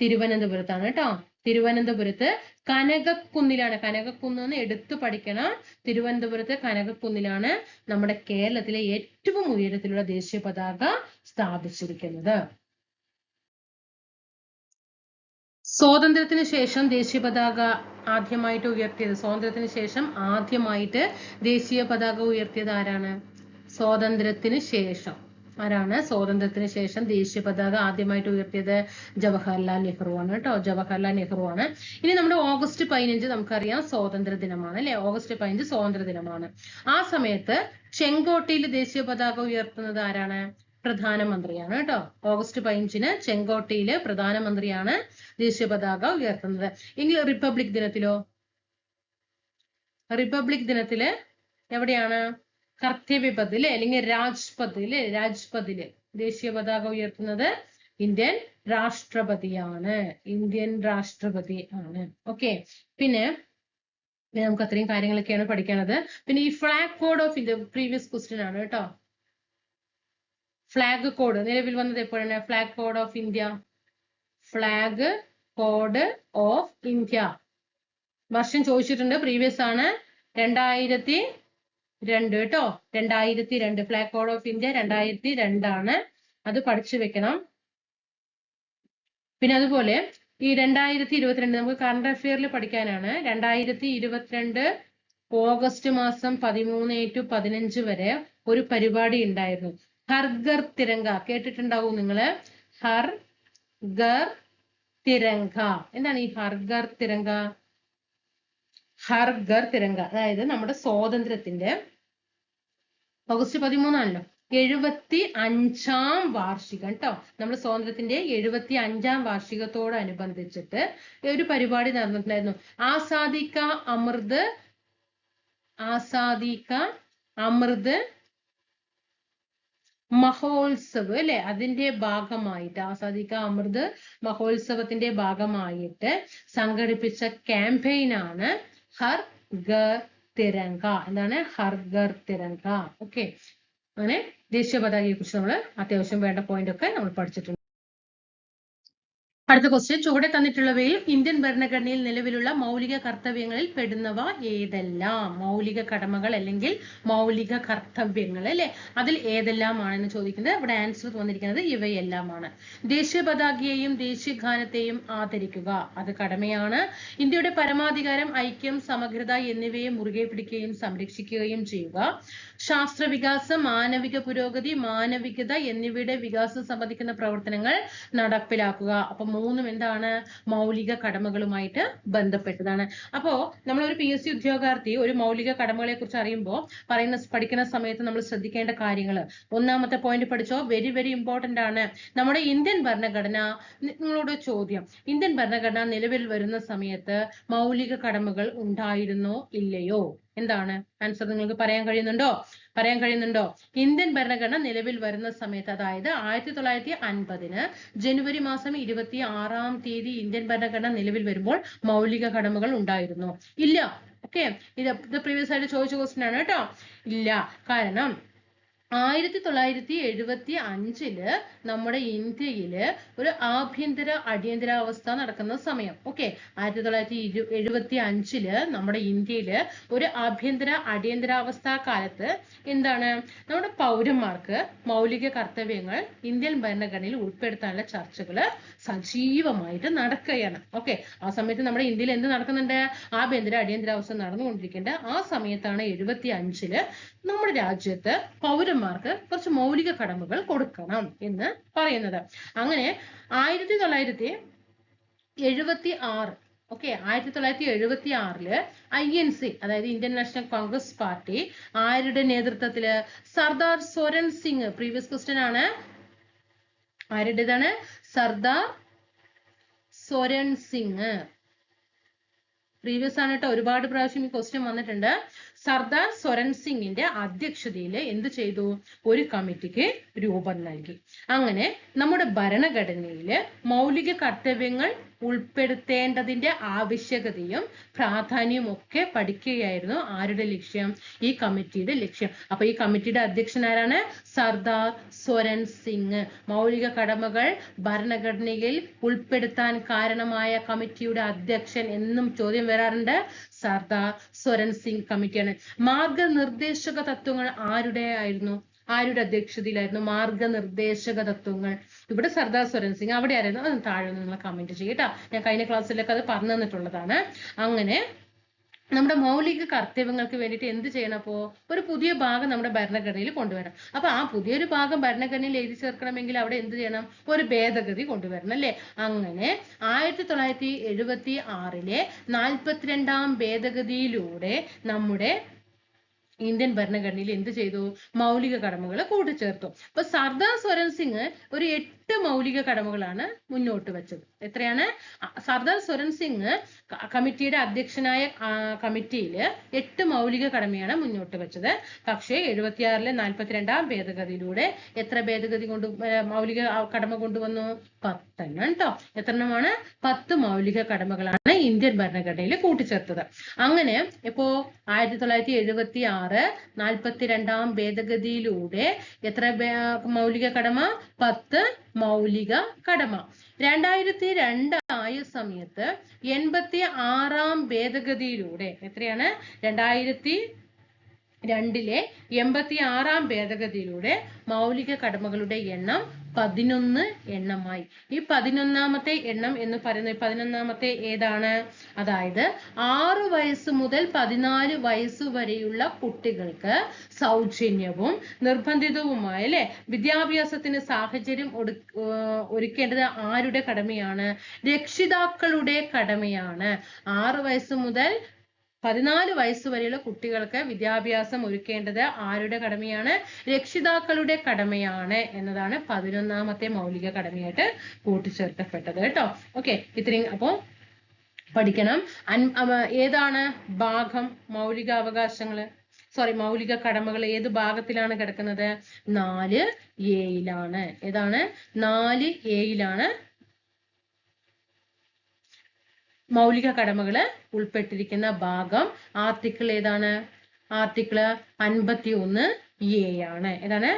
തിരുവനന്തപുരത്താണ് കേട്ടോ. തിരുവനന്തപുരത്ത് കനകക്കുന്നിലാണ്. കനകക്കുന്ന് എടുത്തു പഠിക്കണം. തിരുവനന്തപുരത്ത് കനകക്കുന്നിലാണ് നമ്മുടെ കേരളത്തിലെ ഏറ്റവും ഉയരത്തിലുള്ള ദേശീയ പതാക സ്ഥാപിച്ചിരിക്കുന്നത്. സ്വാതന്ത്ര്യത്തിന് ശേഷം ദേശീയ പതാക ആദ്യമായിട്ട് ഉയർത്തിയത്. സ്വാതന്ത്ര്യത്തിന് ശേഷം ആദ്യമായിട്ട് ദേശീയ പതാക ഉയർത്തിയത് ആരാണ്? സ്വാതന്ത്ര്യത്തിന് ശേഷം. ആരാണ്? സ്വാതന്ത്ര്യത്തിന് ശേഷം ദേശീയ പതാക ആദ്യമായിട്ട് ഉയർത്തിയത് ജവഹർലാൽ നെഹ്റു ആണ് കേട്ടോ. ജവഹർലാൽ നെഹ്റു ആണ്. ഇനി നമ്മുടെ ഓഗസ്റ്റ് പതിനഞ്ച് നമുക്കറിയാം സ്വാതന്ത്ര്യ ദിനമാണ് അല്ലെ? ഓഗസ്റ്റ് പതിനഞ്ച് സ്വാതന്ത്ര്യ ദിനമാണ്. ആ സമയത്ത് ചെങ്കോട്ടയിൽ ദേശീയ പതാക ഉയർത്തുന്നത് ആരാണ്? പ്രധാനമന്ത്രിയാണ് കേട്ടോ. ഓഗസ്റ്റ് പതിനഞ്ചിന് ചെങ്കോട്ടയിൽ പ്രധാനമന്ത്രിയാണ് ദേശീയ പതാക ഉയർത്തുന്നത്. എങ്കിൽ റിപ്പബ്ലിക് ദിനത്തിലോ? റിപ്പബ്ലിക് ദിനത്തിൽ എവിടെയാണ്? കർത്തവ്യപഥിൽ അല്ലെ അല്ലെങ്കിൽ രാജ്പഥിൽ രാജ്പഥിൽ ദേശീയ പതാക ഉയർത്തുന്നത് ഇന്ത്യൻ രാഷ്ട്രപതിയാണ്. ഇന്ത്യൻ രാഷ്ട്രപതി ആണ്. ഓക്കെ. പിന്നെ പിന്നെ നമുക്ക് അത്രയും കാര്യങ്ങളൊക്കെയാണ് പഠിക്കേണ്ടത്. പിന്നെ ഈ flag code of India previous question ആണ് കേട്ടോ. ഫ്ലാഗ് കോഡ് നിലവിൽ വന്നത് എപ്പോഴാണ്? Flag code of India flag code of India വർഷം ചോദിച്ചിട്ടുണ്ട്. പ്രീവിയസ് ആണ്. രണ്ടായിരത്തി രണ്ട് കേട്ടോ? രണ്ടായിരത്തി രണ്ട് ഫ്ലാഗ് കോഡ് ഓഫ് ഇന്ത്യ രണ്ടായിരത്തി രണ്ടാണ് അത് പഠിച്ചു വെക്കണം. പിന്നെ അതുപോലെ ഈ രണ്ടായിരത്തി ഇരുപത്തിരണ്ട് നമുക്ക് കറണ്ട് അഫെയറിൽ പഠിക്കാനാണ്. രണ്ടായിരത്തി ഇരുപത്തിരണ്ട് ഓഗസ്റ്റ് മാസം പതിമൂന്ന് ടു പതിനഞ്ച് വരെ ഒരു പരിപാടി ഉണ്ടായിരുന്നു. ഹർഗർ തിരങ്ക. കേട്ടിട്ടുണ്ടാവും നിങ്ങൾ. ഹർ ഗർ തിരങ്ക. എന്താണ് ഈ ഹർഗർ തിരങ്ക? ഹർഗർ തിരങ്ക. അതായത് നമ്മുടെ സ്വാതന്ത്ര്യത്തിന്റെ ഓഗസ്റ്റ് പതിമൂന്നാണല്ലോ. എഴുപത്തി അഞ്ചാം വാർഷികം കേട്ടോ നമ്മുടെ സ്വാതന്ത്ര്യത്തിന്റെ എഴുപത്തി അഞ്ചാം വാർഷികത്തോടനുബന്ധിച്ചിട്ട് ഒരു പരിപാടി നടന്നിട്ടുണ്ടായിരുന്നു. ആസാദിക്ക അമൃത് ആസാദിക്ക അമൃത് മഹോത്സവ് അല്ലെ? അതിന്റെ ഭാഗമായിട്ട് ആസാദിക്ക അമൃത് മഹോത്സവത്തിന്റെ ഭാഗമായിട്ട് സംഘടിപ്പിച്ച ക്യാമ്പയിനാണ് ഹർ ഗർ തിരങ്ക. എന്താണ്? ഹർ ഗർ തിരങ്ക. ഓക്കെ അങ്ങനെ ദേശീയ പതാകയെ കുറിച്ച് നമ്മൾ അത്യാവശ്യം വേണ്ട പോയിന്റ് ഒക്കെ നമ്മൾ പഠിച്ചിട്ടുണ്ട്. അടുത്ത ക്വസ്റ്റ്യൻ ചുവടെ തന്നിട്ടുള്ളവയിൽ ഇന്ത്യൻ ഭരണഘടനയിൽ നിലവിലുള്ള മൗലിക കർത്തവ്യങ്ങളിൽ പെടുന്നവ ഏതെല്ലാം? മൗലിക കടമകൾ അല്ലെങ്കിൽ മൗലിക കർത്തവ്യങ്ങൾ അല്ലെ? അതിൽ ഏതെല്ലാമാണെന്ന് ചോദിക്കുന്നത് ഇവിടെ ആൻസർ വന്നിരിക്കുന്നത് ഇവയെല്ലാമാണ്. ദേശീയ പതാകയെയും ദേശീയ ഗാനത്തെയും ആദരിക്കുക. അത് കടമയാണ്. ഇന്ത്യയുടെ പരമാധികാരം ഐക്യം സമഗ്രത എന്നിവയെ മുറുകെ പിടിക്കുകയും സംരക്ഷിക്കുകയും ചെയ്യുക. ശാസ്ത്ര വികാസം മാനവിക പുരോഗതി മാനവികത എന്നിവയുടെ വികാസം സംബന്ധിക്കുന്ന പ്രവർത്തനങ്ങൾ നടപ്പിലാക്കുക. അപ്പൊ മൂന്നും എന്താണ് മൗലിക കടമകളുമായിട്ട് ബന്ധപ്പെട്ടതാണ്. അപ്പോ നമ്മൾ ഒരു പി എസ് സി ഉദ്യോഗാർത്ഥി ഒരു മൗലിക കടമകളെ കുറിച്ച് അറിയുമ്പോൾ പറയുന്ന പഠിക്കുന്ന സമയത്ത് നമ്മൾ ശ്രദ്ധിക്കേണ്ട കാര്യങ്ങൾ ഒന്നാമത്തെ പോയിന്റ് പഠിച്ചോ? വെരി വെരി ഇമ്പോർട്ടന്റ് ആണ്. നമ്മുടെ ഇന്ത്യൻ ഭരണഘടന നിങ്ങളോട് ചോദ്യം. ഇന്ത്യൻ ഭരണഘടന നിലവിൽ വരുന്ന സമയത്ത് മൗലിക കടമകൾ ഉണ്ടായിരുന്നോ ഇല്ലയോ? എന്താണ്? ആൻസർ നിങ്ങൾക്ക് പറയാൻ കഴിയുന്നുണ്ടോ? പറയാൻ കഴിയുന്നുണ്ടോ? ഇന്ത്യൻ ഭരണഘടന നിലവിൽ വരുന്ന സമയത്ത് അതായത് ആയിരത്തി തൊള്ളായിരത്തി അൻപതിന് ജനുവരി മാസം ഇരുപത്തി ആറാം തീയതി ഇന്ത്യൻ ഭരണഘടന നിലവിൽ വരുമ്പോൾ മൗലിക കടമകൾ ഉണ്ടായിരുന്നു. ഇല്ല. ഓക്കെ ഇത് പ്രീവിയസ് ആയിട്ട് ചോദിച്ച ക്വസ്റ്റ്യൻ ആണ് കേട്ടോ. ഇല്ല. കാരണം ആയിരത്തി തൊള്ളായിരത്തി എഴുപത്തി അഞ്ചിൽ നമ്മുടെ ഇന്ത്യയിൽ ഒരു ആഭ്യന്തര അടിയന്തരാവസ്ഥ നടക്കുന്ന സമയം. ഓക്കെ ആയിരത്തി തൊള്ളായിരത്തി ഇരു എഴുപത്തി അഞ്ചിൽ നമ്മുടെ ഇന്ത്യയിൽ ഒരു ആഭ്യന്തര അടിയന്തരാവസ്ഥ കാലത്ത് എന്താണ്? നമ്മുടെ പൗരന്മാർക്ക് മൗലിക കർത്തവ്യങ്ങൾ ഇന്ത്യൻ ഭരണഘടനയിൽ ഉൾപ്പെടുത്താനുള്ള ചർച്ചകൾ സജീവമായിട്ട് നടക്കുകയാണ്. ഓക്കെ ആ സമയത്ത് നമ്മുടെ ഇന്ത്യയിൽ എന്ത് നടക്കുന്നുണ്ട്? ആഭ്യന്തര അടിയന്തരാവസ്ഥ നടന്നുകൊണ്ടിരിക്കേണ്ട ആ സമയത്താണ് എഴുപത്തി അഞ്ചിൽ നമ്മുടെ രാജ്യത്ത് പൗരന്മാർക്ക് കുറച്ച് മൗലിക കടമകൾ കൊടുക്കണം എന്ന് പറയുന്നത്. അങ്ങനെ ആയിരത്തി തൊള്ളായിരത്തി എഴുപത്തി ആറ് ഓക്കെ ആയിരത്തി തൊള്ളായിരത്തി എഴുപത്തി ആറിൽ ഐ എൻ സി അതായത് ഇന്ത്യൻ നാഷണൽ കോൺഗ്രസ് പാർട്ടി ആരുടെ നേതൃത്വത്തിൽ? സർദാർ സ്വരൺ സിംഗ് പ്രീവിയസ് ക്വസ്റ്റ്യൻ ആണ്. ആരുടേതാണ്? സർദാർ സ്വരൺ സിംഗ്. പ്രീവിയസ് ആണ് കേട്ടോ ഒരുപാട് പ്രാവശ്യം ഈ ക്വസ്റ്റ്യൻ വന്നിട്ടുണ്ട്. സർദാർ സ്വരൺ സിംഗിന്റെ അധ്യക്ഷതയിൽ എന്ത് ചെയ്തു? ഒരു കമ്മിറ്റിക്ക് രൂപം നൽകി. അങ്ങനെ നമ്മുടെ ഭരണഘടനയിൽ മൗലിക കർത്തവ്യങ്ങൾ ഉൾപ്പെടുത്തേണ്ടതിന്റെ ആവശ്യകതയും പ്രാധാന്യവും ഒക്കെ പഠിക്കുകയായിരുന്നു. ആരുടെ ലക്ഷ്യം? ഈ കമ്മിറ്റിയുടെ ലക്ഷ്യം. അപ്പൊ ഈ കമ്മിറ്റിയുടെ അധ്യക്ഷൻ ആരാണ്? സർദാർ സ്വരൺ സിംഗ്. മൗലിക കടമകൾ ഭരണഘടനയിൽ ഉൾപ്പെടുത്താൻ കാരണമായ കമ്മിറ്റിയുടെ അധ്യക്ഷൻ എന്നും ചോദ്യം വരാറുണ്ട്. സർദാർ സ്വരൺ സിംഗ് കമ്മിറ്റിയാണ്. മാർഗനിർദ്ദേശക തത്വങ്ങൾ ആരുടെ ആയിരുന്നു ആരുടെ അധ്യക്ഷതയിലായിരുന്നു? മാർഗനിർദ്ദേശക തത്വങ്ങൾ. ഇവിടെ സർദാർ സ്വരൺ സിംഗ് അവിടെ ആയിരുന്നു അത് താഴെ നിങ്ങൾ കമന്റ് ചെയ്യട്ടോ ഞാൻ കഴിഞ്ഞ ക്ലാസ്സിലൊക്കെ അത് പറഞ്ഞു തന്നിട്ടുള്ളതാണ്. അങ്ങനെ നമ്മുടെ മൗലിക കർത്തവ്യങ്ങൾക്ക് വേണ്ടിയിട്ട് എന്ത് ചെയ്യണം അപ്പോ? ഒരു പുതിയ ഭാഗം നമ്മുടെ ഭരണഘടനയിൽ കൊണ്ടുവരണം. അപ്പൊ ആ പുതിയൊരു ഭാഗം ഭരണഘടനയിൽ എഴുതി ചേർക്കണമെങ്കിൽ അവിടെ എന്ത് ചെയ്യണം? ഒരു ഭേദഗതി കൊണ്ടുവരണം അല്ലേ? അങ്ങനെ ആയിരത്തി തൊള്ളായിരത്തി എഴുപത്തി ആറിലെ നാൽപ്പത്തിരണ്ടാം ഭേദഗതിയിലൂടെ നമ്മുടെ ഇന്ത്യൻ ഭരണഘടനയിൽ എന്ത് ചെയ്തു? മൗലിക കടമകൾ കൂട്ടിച്ചേർത്തു. അപ്പൊ സർദാർ സ്വരൺ സിംഗ് ഒരു എട്ട് എട്ട് മൗലിക കടമകളാണ് മുന്നോട്ട് വെച്ചത്. എത്രയാണ്? സർദാർ സ്വരൺ സിംഗ് കമ്മിറ്റിയുടെ അധ്യക്ഷനായ കമ്മിറ്റിയിൽ എട്ട് മൗലിക കടമയാണ് മുന്നോട്ട് വെച്ചത്. പക്ഷേ എഴുപത്തിയാറിലെ നാൽപ്പത്തിരണ്ടാം ഭേദഗതിയിലൂടെ എത്ര ഭേദഗതി കൊണ്ട് മൗലിക കടമ കൊണ്ടുവന്നു? പത്തെണ്ണം കേട്ടോ. എത്രണ്ണമാണ്? പത്ത് മൗലിക കടമകളാണ് ഇന്ത്യൻ ഭരണഘടനയിൽ കൂട്ടിച്ചേർത്തത്. അങ്ങനെ ഇപ്പോ ആയിരത്തി തൊള്ളായിരത്തി എഴുപത്തി ആറ് നാൽപ്പത്തിരണ്ടാം ഭേദഗതിയിലൂടെ എത്ര മൗലിക കടമ? പത്ത് മൗലിക കടമ. രണ്ടായിരത്തി രണ്ട് ആയ സമയത്ത് എൺപത്തി ആറാം ഭേദഗതിയിലൂടെ എത്രയാണ്? രണ്ടായിരത്തി രണ്ടിലെ എൺപത്തി ആറാം ഭേദഗതിയിലൂടെ മൗലിക കടമകളുടെ എണ്ണം പതിനൊന്ന് എണ്ണമായി. ഈ പതിനൊന്നാമത്തെ എണ്ണം എന്ന് പറയുന്നത് പതിനൊന്നാമത്തെ ഏതാണ്? അതായത് ആറു വയസ്സ് മുതൽ പതിനാല് വയസ്സ് വരെയുള്ള കുട്ടികൾക്ക് സൗജന്യവും നിർബന്ധിതവുമായ അല്ലെ? വിദ്യാഭ്യാസത്തിന് സാഹചര്യം ഒരുക്കേണ്ടത് ആരുടെ കടമയാണ്? രക്ഷിതാക്കളുടെ കടമയാണ്. ആറു വയസ്സ് മുതൽ പതിനാല് വയസ്സ് വരെയുള്ള കുട്ടികൾക്ക് വിദ്യാഭ്യാസം ഒരുക്കേണ്ടത് ആരുടെ കടമയാണ്? രക്ഷിതാക്കളുടെ കടമയാണ് എന്നതാണ് പതിനൊന്നാമത്തെ മൗലിക കടമയായിട്ട് കൂട്ടിച്ചേർക്കപ്പെട്ടത് കേട്ടോ. ഓക്കെ ഇത്രയും അപ്പോ പഠിക്കണം. അൻ- ഏതാണ് ഭാഗം മൗലിക അവകാശങ്ങൾ സോറി മൗലിക കടമകൾ ഏത് ഭാഗത്തിലാണ് കിടക്കുന്നത്? നാല് എയിലാണ് ഏതാണ്? നാല് എയിലാണ് മൗലിക കടമകൾ ഉൾപ്പെട്ടിരിക്കുന്ന ഭാഗം ആർട്ടിക്കിൾ ഏതാണ്? ആർട്ടിക്കിൾ അൻപത്തി ഒന്ന് എ ആണ്. ഏതാണ്?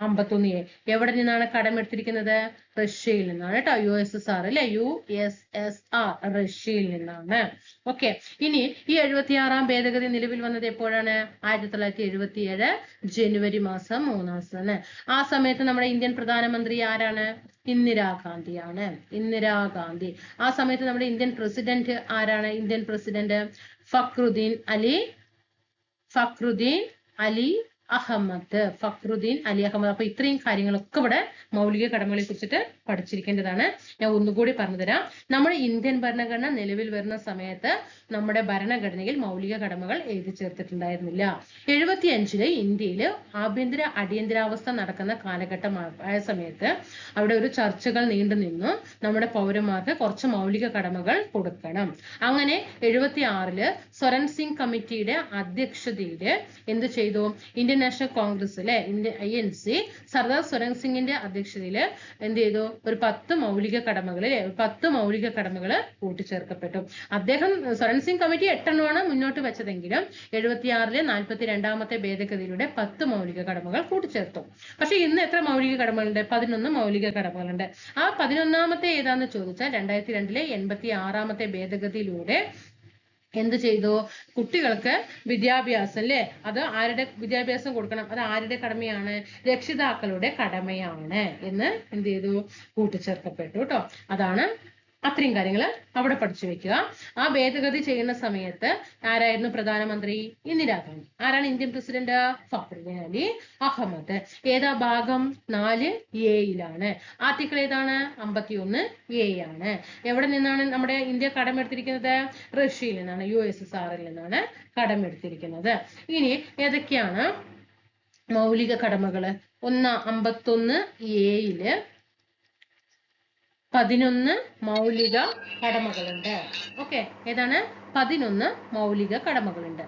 അമ്പത്തൊന്ന് എ എവിടെ നിന്നാണ് കടം എടുത്തിരിക്കുന്നത്? റഷ്യയിൽ നിന്നാണ് കേട്ടോ യു എസ് എസ് ആർ അല്ലെ? യു എസ് എസ് ആർ റഷ്യയിൽ നിന്നാണ്. ഓക്കെ ഇനി ഈ എഴുപത്തിയാറാം ഭേദഗതി നിലവിൽ വന്നത് എപ്പോഴാണ്? ആയിരത്തി തൊള്ളായിരത്തി എഴുപത്തി ഏഴ് ജനുവരി മാസം മൂന്നാം ദിവസമാണ് ആ സമയത്ത് നമ്മുടെ ഇന്ത്യൻ പ്രധാനമന്ത്രി ആരാണ്? ഇന്ദിരാഗാന്ധിയാണ് ഇന്ദിരാഗാന്ധി ആ സമയത്ത് നമ്മുടെ ഇന്ത്യൻ പ്രസിഡന്റ് ആരാണ്? Indian president Fakhruddin Ali. Fakhruddin Ali Ahmed Fakhruddin Ali Ahmed. അപ്പൊ ഇത്രയും കാര്യങ്ങളൊക്കെ ഇവിടെ മൗലിക കടമകളെ കുറിച്ചിട്ട് പഠിച്ചിരിക്കേണ്ടതാണ്. ഞാൻ ഒന്നുകൂടി പറഞ്ഞുതരാം നമ്മുടെ ഇന്ത്യൻ ഭരണഘടന നിലവിൽ വരുന്ന സമയത്ത് നമ്മുടെ ഭരണഘടനയിൽ മൗലിക കടമകൾ എഴുതി ചേർത്തിട്ടുണ്ടായിരുന്നില്ല. എഴുപത്തി അഞ്ചിൽ ഇന്ത്യയിൽ ആഭ്യന്തര അടിയന്തരാവസ്ഥ നടക്കുന്ന കാലഘട്ടമായ സമയത്ത് അവിടെ ഒരു ചർച്ചകൾ നീണ്ടു നിന്നു. നമ്മുടെ പൗരന്മാർക്ക് കുറച്ച് മൗലിക കടമകൾ കൊടുക്കണം. അങ്ങനെ എഴുപത്തി ആറിൽ സ്വരൺ സിംഗ് കമ്മിറ്റിയുടെ അധ്യക്ഷതയിൽ എന്ത് ചെയ്തു? ഇന്ത്യൻ നാഷണൽ കോൺഗ്രസ് അല്ലെ India I N C Sardar Swaran സിംഗിന്റെ അധ്യക്ഷതയിൽ എന്ത് ചെയ്തു? ഒരു പത്ത് മൗലിക കടമകൾ അല്ലെ പത്ത് മൗലിക കടമകൾ കൂട്ടിച്ചേർക്കപ്പെട്ടു. അദ്ദേഹം സ്വരൺ സിംഗ് കമ്മിറ്റി എട്ടെണ്ണമാണ് മുന്നോട്ട് വെച്ചതെങ്കിലും എഴുപത്തിയാറിലെ നാൽപ്പത്തി രണ്ടാമത്തെ ഭേദഗതിയിലൂടെ പത്ത് മൗലിക കടമകൾ കൂട്ടിച്ചേർത്തു. പക്ഷെ ഇന്ന് എത്ര മൗലിക കടമകളുണ്ട്? പതിനൊന്ന് മൗലിക കടമകളുണ്ട്. ആ പതിനൊന്നാമത്തെ ഏതാന്ന് ചോദിച്ചാൽ രണ്ടായിരത്തി രണ്ടിലെ എൺപത്തി ആറാമത്തെ ഭേദഗതിയിലൂടെ എന്ത് ചെയ്തു? കുട്ടികൾക്ക് വിദ്യാഭ്യാസം അല്ലേ? അത് ആരുടെ വിദ്യാഭ്യാസം കൊടുക്കണം? അത് ആരുടെ കടമയാണ്? രക്ഷിതാക്കളുടെ കടമയാണ് എന്ന് എന്ത് ചെയ്തു? കൂട്ടിച്ചേർക്കപ്പെട്ടു കേട്ടോ അതാണ് അത്രയും കാര്യങ്ങൾ അവിടെ പഠിച്ചു വെക്കുക. ആ ഭേദഗതി ചെയ്യുന്ന സമയത്ത് ആരായിരുന്നു പ്രധാനമന്ത്രി? ഇന്ദിരാഗാന്ധി ആരാണ് ഇന്ത്യൻ പ്രസിഡന്റ്? ഫഖറുദ്ദീൻ അലി അഹമ്മദ്. ഏതാ ഭാഗം? നാല് എയിലാണ് ആർട്ടിക്കിൾ ഏതാണ്? അമ്പത്തി ഒന്ന് എ ആണ്. എവിടെ നിന്നാണ് നമ്മുടെ ഇന്ത്യ കടമെടുത്തിരിക്കുന്നത് റഷ്യയിൽ നിന്നാണ് യു എസ് എസ് ആറിൽ നിന്നാണ് കടമെടുത്തിരിക്കുന്നത് ഇനി ഏതൊക്കെയാണ് മൗലിക കടമകൾ? ഒന്ന് അമ്പത്തൊന്ന് എയിൽ പതിനൊന്ന് മൗലിക കടമകളുണ്ട്. ഓക്കെ ഏതാണ്? പതിനൊന്ന് മൗലിക കടമകളുണ്ട്.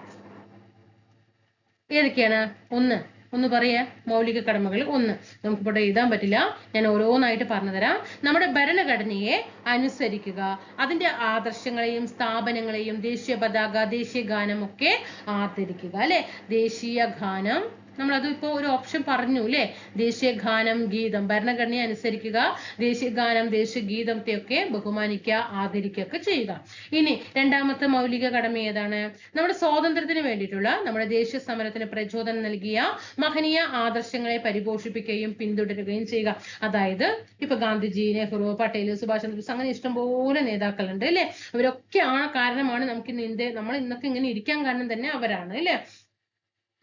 ഏതൊക്കെയാണ്? ഒന്ന്. ഒന്ന് പറയാ. മൗലിക കടമകൾ ഒന്ന്. നമുക്ക് ഇവിടെ എഴുതാൻ പറ്റില്ല. ഞാൻ ഓരോന്നായിട്ട് പറഞ്ഞുതരാം. നമ്മുടെ ഭരണഘടനയെ അനുസരിക്കുക. അതിന്റെ ആദർശങ്ങളെയും സ്ഥാപനങ്ങളെയും ദേശീയ പതാക ദേശീയ ഗാനം ഒക്കെ ആദരിക്കുക അല്ലെ? ദേശീയ ഗാനം നമ്മൾ അത് ഇപ്പോൾ ഒരു ഓപ്ഷൻ പറഞ്ഞു അല്ലേ ദേശീയ ഗാനം ഗീതം. ഭരണഘടനയെ അനുസരിക്കുക ദേശീയ ഗാനം ദേശീയ ഗീതത്തെ ഒക്കെ ബഹുമാനിക്കുക ആദരിക്കുക ഒക്കെ ചെയ്യുക. ഇനി രണ്ടാമത്തെ മൗലിക കടമ ഏതാണ്? നമ്മുടെ സ്വാതന്ത്ര്യത്തിന് വേണ്ടിയിട്ടുള്ള നമ്മുടെ ദേശീയ സമരത്തിന് പ്രചോദനം നൽകിയ മഹനീയ ആദർശങ്ങളെ പരിപോഷിപ്പിക്കുകയും പിന്തുടരുകയും ചെയ്യുക. അതായത് ഇപ്പൊ ഗാന്ധിജി നെഹ്റു പട്ടേൽ സുഭാഷ് ചന്ദ്രബോസ് അങ്ങനെ ഇഷ്ടംപോലെ നേതാക്കളുണ്ട് അല്ലെ അവരൊക്കെ ആ കാരണമാണ് നമുക്ക് ഇന്ന് ഇന്ത്യ നമ്മൾ ഇന്നൊക്കെ ഇങ്ങനെ ഇരിക്കാൻ കാരണം തന്നെ അവരാണ് അല്ലെ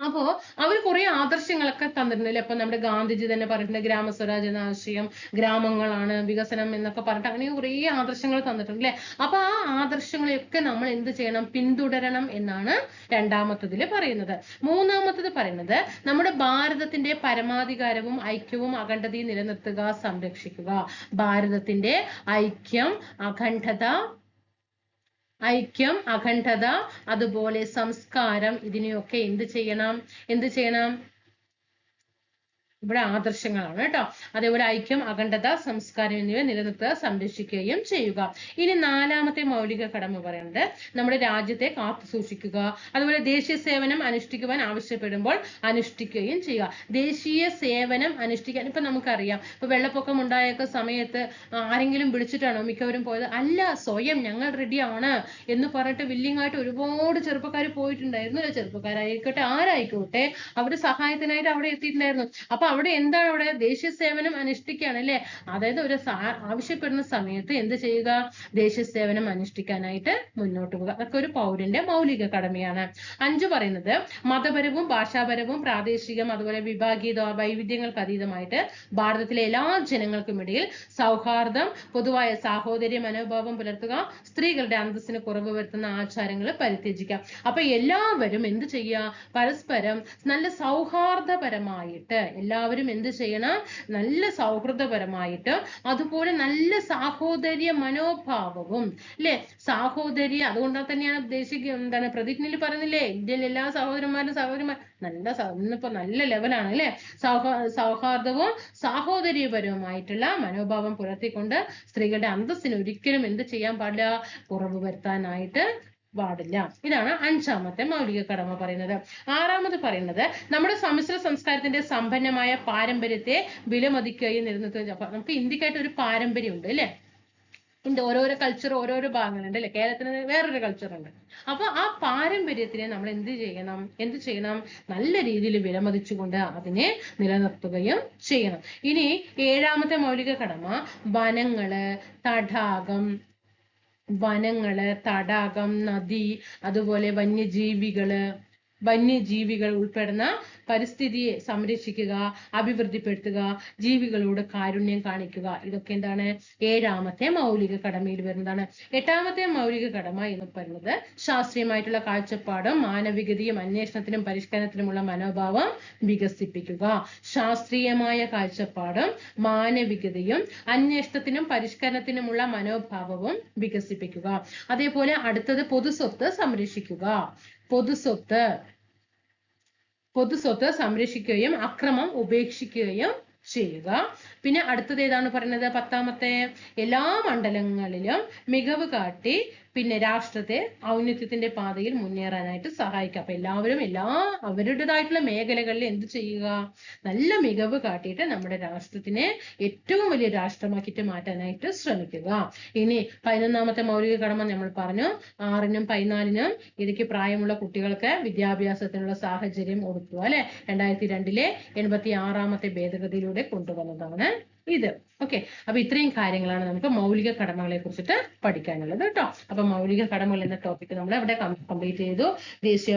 അപ്പോ അവർ കുറെ ആദർശങ്ങളൊക്കെ തന്നിട്ടുണ്ടല്ലേ അപ്പൊ നമ്മുടെ ഗാന്ധിജി തന്നെ പറഞ്ഞിട്ടുണ്ട് ഗ്രാമസ്വരാജ് എന്ന ആശയം ഗ്രാമങ്ങളാണ് വികസനം എന്നൊക്കെ പറഞ്ഞിട്ട് അങ്ങനെ കുറെ ആദർശങ്ങൾ തന്നിട്ടുണ്ട് അല്ലെ അപ്പൊ ആ ആദർശങ്ങളെയൊക്കെ നമ്മൾ എന്ത് ചെയ്യണം? പിന്തുടരണം എന്നാണ് രണ്ടാമത്തതിൽ പറയുന്നത്. മൂന്നാമത്തത് പറയുന്നത് നമ്മുടെ ഭാരതത്തിന്റെ പരമാധികാരവും ഐക്യവും അഖണ്ഡതയും നിലനിർത്തുക സംരക്ഷിക്കുക. ഭാരതത്തിന്റെ ഐക്യം അഖണ്ഡത ഐക്യം അഖണ്ഡത അതുപോലെ സംസ്കാരം ഇതിനെയൊക്കെ എന്ത് ചെയ്യണം? എന്ത് ചെയ്യണം? ഇവിടെ ആദർശങ്ങളാണ് കേട്ടോ. അതേപോലെ ഐക്യം അഖണ്ഡത സംസ്കാരം എന്നിവ നിലനിർത്തുക സംരക്ഷിക്കുകയും ചെയ്യുക. ഇനി നാലാമത്തെ മൗലിക കടമ പറയുന്നത് നമ്മുടെ രാജ്യത്തെ കാത്തു സൂക്ഷിക്കുക. അതുപോലെ ദേശീയ സേവനം അനുഷ്ഠിക്കുവാൻ ആവശ്യപ്പെടുമ്പോൾ അനുഷ്ഠിക്കുകയും ചെയ്യുക. ദേശീയ സേവനം അനുഷ്ഠിക്കാൻ ഇപ്പൊ നമുക്കറിയാം ഇപ്പൊ വെള്ളപ്പൊക്കം ഉണ്ടായൊക്കെ സമയത്ത് ആരെങ്കിലും വിളിച്ചിട്ടാണോ മിക്കവരും പോയത്? അല്ല സ്വയം ഞങ്ങൾ റെഡിയാണ് എന്ന് പറഞ്ഞിട്ട് വില്ലിംഗ് ആയിട്ട് ഒരുപാട് ചെറുപ്പക്കാർ പോയിട്ടുണ്ടായിരുന്നു. ചെറുപ്പക്കാരായിക്കോട്ടെ ആരായിക്കോട്ടെ അവർ സഹായത്തിനായിട്ട് അവിടെ എത്തിയിട്ടുണ്ടായിരുന്നു. അപ്പൊ അവിടെ എന്താണ് അവിടെ ദേശീയ സേവനം അനുഷ്ഠിക്കുകയാണ് അല്ലെ? അതായത് ഒരു ആവശ്യപ്പെടുന്ന സമയത്ത് എന്ത് ചെയ്യുക? ദേശീയ സേവനം അനുഷ്ഠിക്കാനായിട്ട് മുന്നോട്ട് പോകുക അതൊക്കെ ഒരു പൗരന്റെ മൗലിക കടമയാണ്. അഞ്ചു പറയുന്നത് മതപരവും ഭാഷാപരവും പ്രാദേശികം അതുപോലെ വിഭാഗീയത വൈവിധ്യങ്ങൾക്ക് അതീതമായിട്ട് ഭാരതത്തിലെ എല്ലാ ജനങ്ങൾക്കും ഇടയിൽ സൗഹാർദ്ദം പൊതുവായ സാഹോദര്യ മനോഭാവം പുലർത്തുക സ്ത്രീകളുടെ അന്തസ്സിന് കുറവ് വരുത്തുന്ന ആചാരങ്ങൾ പരിത്യജിക്കുക. അപ്പൊ എല്ലാവരും എന്ത് ചെയ്യുക? പരസ്പരം നല്ല സൗഹാർദ്ദപരമായിട്ട് എല്ലാവരും എന്ത് ചെയ്യണം? നല്ല സൗഹൃദപരമായിട്ട് അതുപോലെ നല്ല സാഹോദര്യ മനോഭാവവും അല്ലെ സാഹോദര്യ അതുകൊണ്ട് തന്നെയാണ് ഉദ്ദേശിക്കുക എന്താണ്? പ്രതിജ്ഞയിൽ പറഞ്ഞില്ലേ ഇന്ത്യയിലെ എല്ലാ സഹോദരന്മാരും സഹോദരിമാർ നല്ല ഇന്നിപ്പോ നല്ല ലെവലാണ് അല്ലെ സൗഹാ സൗഹാർദ്ദവും സാഹോദര്യപരവുമായിട്ടുള്ള മനോഭാവം പുലർത്തിക്കൊണ്ട് സ്ത്രീകളുടെ അന്തസ്സിന് ഒരിക്കലും എന്ത് ചെയ്യാൻ പാടില്ല? കുറവ് വരുത്താനായിട്ട് പാടില്ല. ഇതാണ് അഞ്ചാമത്തെ മൗലിക കടമ പറയുന്നത്. ആറാമത് പറയുന്നത് നമ്മുടെ സമ്മിശ്ര സംസ്കാരത്തിന്റെ സമ്പന്നമായ പാരമ്പര്യത്തെ വിലമതിക്കുകയും നിലനിർത്തുകയും നമുക്ക് ഇന്ത്യക്കായിട്ട് ഒരു പാരമ്പര്യമുണ്ട് അല്ലെ? ഉണ്ട്. ഓരോരോ കൾച്ചർ ഓരോരോ ഭാഗങ്ങളുണ്ട് അല്ലെ? കേരളത്തിന് വേറൊരു കൾച്ചർ ഉണ്ട്. അപ്പൊ ആ പാരമ്പര്യത്തിനെ നമ്മൾ എന്ത് ചെയ്യണം? എന്ത് ചെയ്യണം? നല്ല രീതിയിൽ വിലമതിച്ചുകൊണ്ട് അതിനെ നിലനിർത്തുകയും ചെയ്യണം. ഇനി ഏഴാമത്തെ മൗലിക കടമ വനങ്ങൾ തടാകം വനങ്ങൾ തടാകം നദി അതുപോലെ വന്യജീവികൾ വന്യജീവികൾ ഉൾപ്പെടുന്ന പരിസ്ഥിതിയെ സംരക്ഷിക്കുക അഭിവൃദ്ധിപ്പെടുത്തുക ജീവികളോട് കാരുണ്യം കാണിക്കുക. ഇതൊക്കെ എന്താണ്? ഏഴാമത്തെ മൗലിക കടമയിൽ വരുന്നതാണ്. എട്ടാമത്തെ മൗലിക കടമ എന്ന് പറയുന്നത് ശാസ്ത്രീയമായിട്ടുള്ള കാഴ്ചപ്പാടും മാനവികതയും അന്വേഷണത്തിനും പരിഷ്കരണത്തിനുമുള്ള മനോഭാവം വികസിപ്പിക്കുക. ശാസ്ത്രീയമായ കാഴ്ചപ്പാടും മാനവികതയും അന്വേഷണത്തിനും പരിഷ്കരണത്തിനുമുള്ള മനോഭാവവും വികസിപ്പിക്കുക. അതേപോലെ അടുത്തത് പൊതുസ്വത്ത് സംരക്ഷിക്കുക. പൊതുസ്വത്ത് പൊതുസ്വത്ത് സംരക്ഷിക്കുകയും അക്രമം ഉപേക്ഷിക്കുകയും ചെയ്യുക. പിന്നെ അടുത്തത് ഏതാണ് പറയുന്നത്? പത്താമത്തെ എല്ലാ മണ്ഡലങ്ങളിലും മികവ് കാട്ടി പിന്നെ രാഷ്ട്രത്തെ ഔന്നത്യത്തിന്റെ പാതയിൽ മുന്നേറാനായിട്ട് സഹായിക്കുക അപ്പൊ എല്ലാവരും എല്ലാ അവരുടേതായിട്ടുള്ള മേഖലകളിൽ എന്ത് ചെയ്യുക നല്ല മികവ് കാട്ടിയിട്ട് നമ്മുടെ രാഷ്ട്രത്തിനെ ഏറ്റവും വലിയ രാഷ്ട്രമാക്കിയിട്ട് മാറ്റാനായിട്ട് ശ്രമിക്കുക. ഇനി പതിനൊന്നാമത്തെ മൗലിക കടമ നമ്മൾ പറഞ്ഞു. ആറിനും പതിനാലിനും ഇടയ്ക്ക് പ്രായമുള്ള കുട്ടികൾക്ക് വിദ്യാഭ്യാസത്തിനുള്ള സാഹചര്യം ഒരുക്കുക അല്ലെ? രണ്ടായിരത്തി രണ്ടിലെ എൺപത്തി ആറാമത്തെ ഭേദഗതിയിലൂടെ കൊണ്ടുവന്നതാണ്. ഇത്. ഓക്കെ അപ്പൊ ഇത്രയും കാര്യങ്ങളാണ് നമുക്ക് മൗലിക കടമകളെ കുറിച്ചിട്ട് പഠിക്കാനുള്ളത് കേട്ടോ. അപ്പൊ മൗലിക കടമകൾ എന്ന ടോപ്പിക് നമ്മൾ ഇവിടെ കംപ്ലീറ്റ് ചെയ്തു. ദേശീയ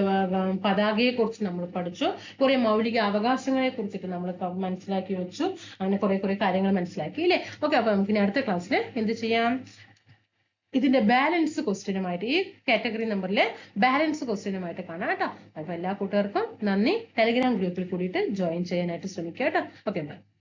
പതാകയെ കുറിച്ച് നമ്മൾ പഠിച്ചു. കുറെ മൗലിക അവകാശങ്ങളെ കുറിച്ചിട്ട് നമ്മൾ മനസ്സിലാക്കി വെച്ചു. അങ്ങനെ കുറെ കുറെ കാര്യങ്ങൾ മനസ്സിലാക്കി ഇല്ലേ? ഓക്കെ അപ്പൊ നമുക്ക് ഇനി അടുത്ത ക്ലാസ്സിൽ എന്ത് ചെയ്യാം? ഇതിന്റെ ബാലൻസ് ക്വസ്റ്റ്യനുമായിട്ട് ഈ കാറ്റഗറി നമ്പറിലെ ബാലൻസ് ക്വസ്റ്റ്യനുമായിട്ട് കാണാം കേട്ടോ. അപ്പൊ എല്ലാ കൂട്ടുകാർക്കും നന്ദി. ടെലിഗ്രാം ഗ്രൂപ്പിൽ കൂടിയിട്ട് ജോയിൻ ചെയ്യാനായിട്ട് ശ്രമിക്കുക കേട്ടോ. Okay bye